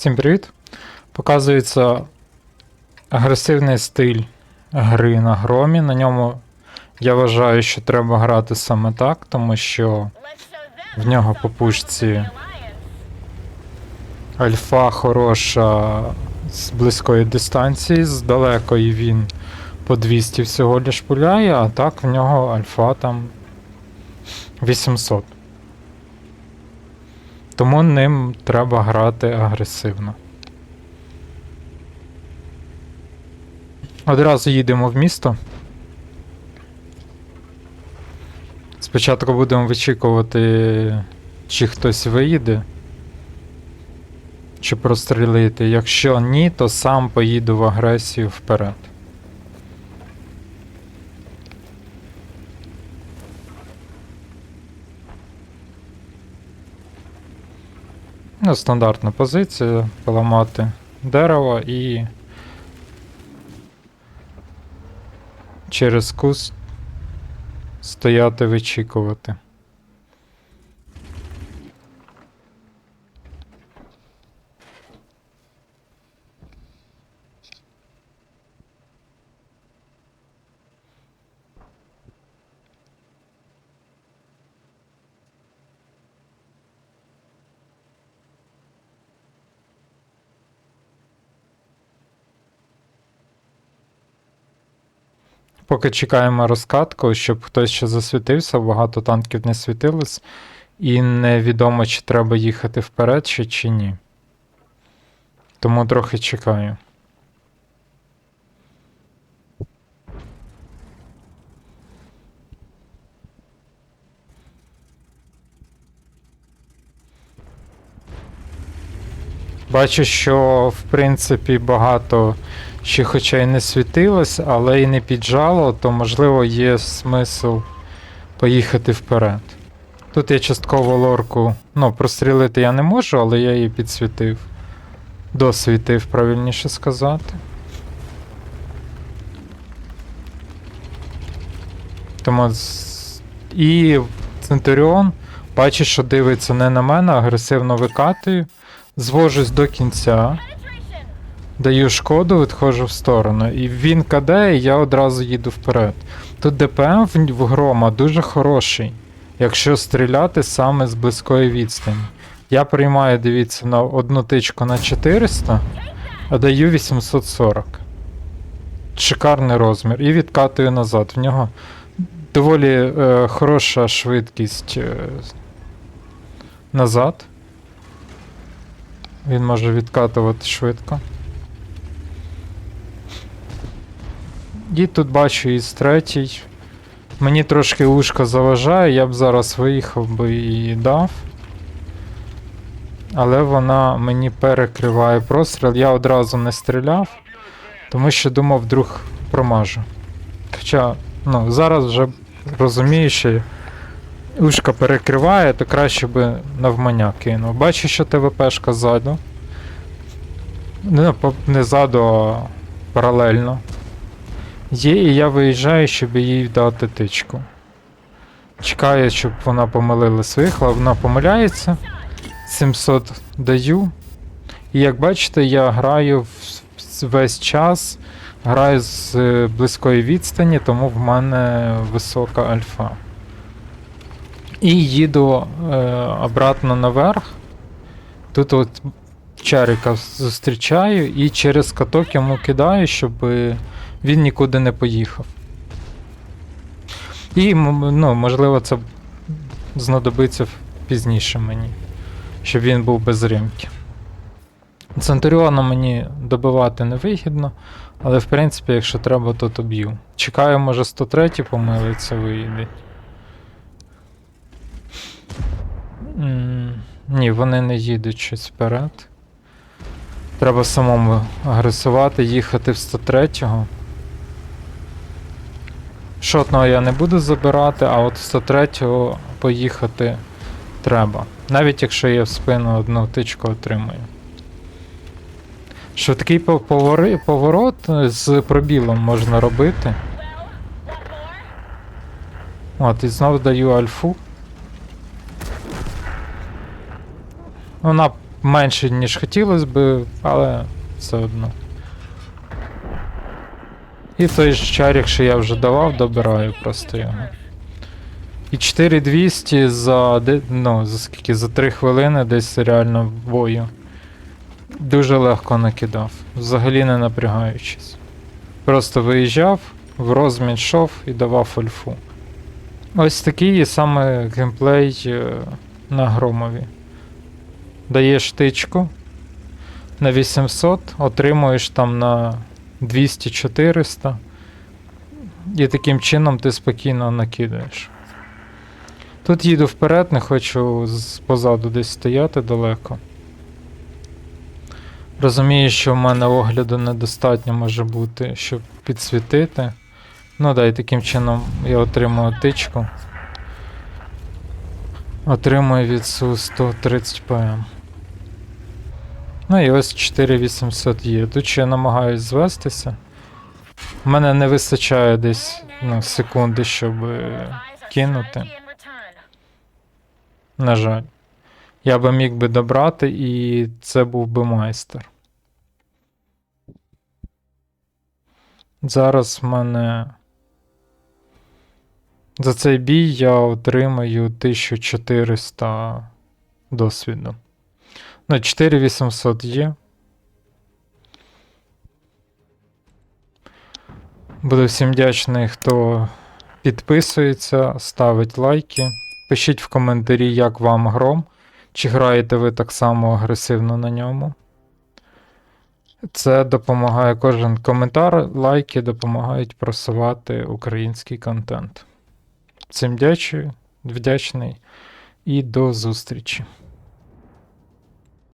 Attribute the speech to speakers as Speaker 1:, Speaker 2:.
Speaker 1: Всім привіт! Показується агресивний стиль гри на громі. На ньому я вважаю, що треба грати саме так, тому що в нього по пушці альфа хороша з близької дистанції, з далекої він по 200 всього лиш пуляє, а так в нього альфа там 800. Тому ним треба грати агресивно. Одразу їдемо в місто. Спочатку будемо вичікувати, чи хтось виїде, чи прострілити. Якщо ні, то сам поїду в агресію вперед. Ну, стандартна позиція поламати дерево і через куст стояти вичікувати. Поки чекаємо розкатку, щоб хтось ще засвітився, багато танків не світилось, і невідомо, чи треба їхати вперед ще чи ні. Тому трохи чекаю. Бачу, що в принципі багато ще хоча й не світилось, але й не піджало, то можливо є смисл поїхати вперед. Тут я частково лорку, ну, прострілити я не можу, але я її підсвітив. Досвітив, правильніше сказати. Тому. І Центуріон бачить, що дивиться не на мене, агресивно викатую. Звожусь до кінця. Даю шкоду, відходжу в сторону. І він кадає, і я одразу їду вперед. Тут ДПМ в, грома дуже хороший, якщо стріляти саме з близької відстані. Я приймаю, дивіться, на одну тичку на 400, а даю 840. Шикарний розмір. І відкатую назад. В нього доволі е, хороша швидкість е, назад. Він може відкатувати швидко. І тут бачу із третій. Мені трошки ушко заважає, я б зараз виїхав би і дав. Але вона мені перекриває простріл. Я одразу не стріляв, тому що думав, вдруг промажу. Хоча, ну, зараз вже розумію, що ушко перекриває, то краще би навмання кинув. Бачу, що ТВПшка ззаду. Не, не ззаду, а паралельно. Є, і я виїжджаю, щоб їй дати тичку. Чекаю, щоб вона помилила своїх, але вона помиляється. 700 даю. І як бачите, я граю весь час, граю з е, близької відстані, тому в мене висока альфа. І їду е, обратно наверх. Тут от Чарика зустрічаю і через каток йому кидаю, щоб він нікуди не поїхав. І, ну, можливо, це знадобиться пізніше мені, щоб він був без римки. Центуріона мені добивати не вигідно, але в принципі, якщо треба, то то б'ю. Чекаю, може 103 помилиться, виїде. М, Ні, вони не їдуть щось вперед. Треба самому агресувати, їхати в 103-го. Шотного я не буду забирати, а от в 103-го поїхати треба. Навіть якщо я в спину одну тичку отримую. Швидкий по- поворот з пробілом можна робити. От, і знов даю альфу. Вона Менше, ніж хотілося би, але все одно. І той ж чарік, що я вже давав, добираю просто його. І 4200 за, ну, за скільки? За 3 хвилини десь реально в бою. Дуже легко накидав, взагалі не напрягаючись. Просто виїжджав, в розмін йшов і давав альфу. Ось такий саме геймплей е, на громові. Даєш тичку на 800, отримуєш там на 200-400. І таким чином ти спокійно накидаєш. Тут їду вперед, не хочу позаду десь стояти далеко. Розумію, що в мене огляду недостатньо може бути, щоб підсвітити. Ну да, і таким чином я отримую тичку. Отримую від СУ 130 ПМ. Ну і ось 4800 є. Тут я намагаюсь звестися. У мене не вистачає десь ну, секунди, щоб кинути. На жаль. Я би міг би добрати, і це був би майстер. Зараз в мене. За цей бій я отримаю 1400 досвіду. Ну, 4800 є. Буду всім вдячний, хто підписується, ставить лайки. Пишіть в коментарі, як вам гром. Чи граєте ви так само агресивно на ньому? Це допомагає кожен коментар, лайки допомагають просувати український контент. Всім вдячний і до зустрічі.